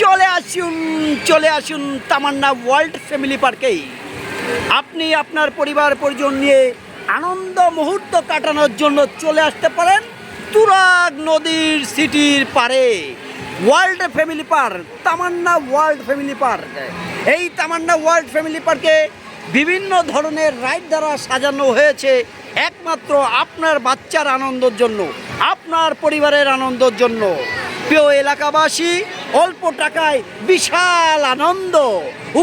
চলে আসুন চলে আসুন তামান্না ওয়ার্ল্ড ফ্যামিলি পার্কেই আপনি, আপনার পরিবার, পরিজন নিয়ে আনন্দ মুহূর্ত কাটানোর জন্য চলে আসতে পারেন তুরাগ নদীর সিটির পারে world family park, Tamanna world family park. এই তামান্না ওয়ার্ল্ড ফ্যামিলি পার্কে বিভিন্ন ধরনের রাইড দ্বারা সাজানো হয়েছে, একমাত্র আপনার বাচ্চার আনন্দের জন্য, আপনার পরিবারের আনন্দের জন্য। প্রিয় এলাকাবাসী অল্প টাকায় বিশাল আনন্দ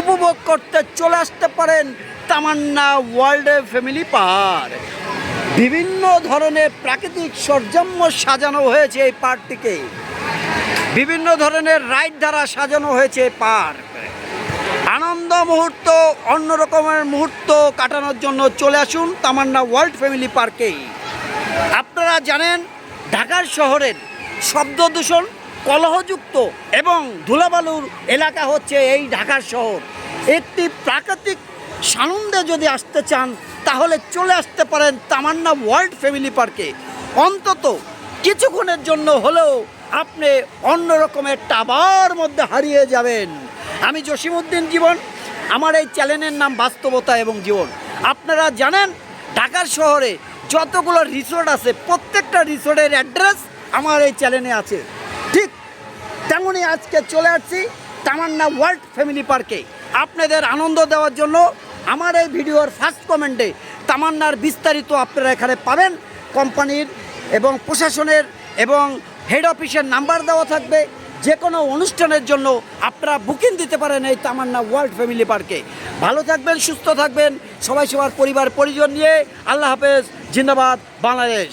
উপভোগ করতে চলে আসতে পারেন তামান্না ওয়ার্ল্ড ফ্যামিলি পার্ক। বিভিন্ন ধরনের প্রাকৃতিক সরঞ্জাম্য সাজানো হয়েছে এই পার্কটিকে। বিভিন্ন ধরনের রাইড দ্বারা সাজানো হয়েছে এই পার্ক। আনন্দ মুহূর্ত, অন্য রকমের মুহূর্ত কাটানোর জন্য চলে আসুন তামান্না ওয়ার্ল্ড ফ্যামিলি পার্কেই। আপনারা জানেন, ঢাকার শহরের শব্দ দূষণ কলহযুক্ত এবং ধুলাবালুর এলাকা হচ্ছে এই ঢাকার শহর। একটি প্রাকৃতিক সানন্দে যদি আসতে চান, তাহলে চলে আসতে পারেন তামান্না ওয়ার্ল্ড ফ্যামিলি পার্কে। অন্তত কিছুক্ষণের জন্য হলেও আপনি অন্য রকমের টাবার মধ্যে হারিয়ে যাবেন। আমি জসিমউদ্দিন জীবন, আমার এই চ্যানেলের নাম বাস্তবতা এবং জীবন। আপনারা জানেন, ঢাকার শহরে যতগুলো রিসোর্ট আছে, প্রত্যেকটা রিসোর্টের অ্যাড্রেস আমার এই চ্যানেলে আছে। তেমনই আজকে চলে আসছি তামান্না ওয়ার্ল্ড ফ্যামিলি পার্কে। আপনাদের আনন্দ দেওয়ার জন্য আমার এই ভিডিওর ফার্স্ট কমেন্টে তামান্নার বিস্তারিত আপনারা এখানে পাবেন। কোম্পানির এবং প্রশাসনের এবং হেড অফিসের নাম্বার দেওয়া থাকবে। যে কোনো অনুষ্ঠানের জন্য আপনারা বুকিং দিতে পারেন এই তামান্না ওয়ার্ল্ড ফ্যামিলি পার্কে। ভালো থাকবেন, সুস্থ থাকবেন। সবাই, সবার পরিবার, পরিজন নিয়ে আল্লাহ হাফেজ। জিন্দাবাদ, বাংলাদেশ।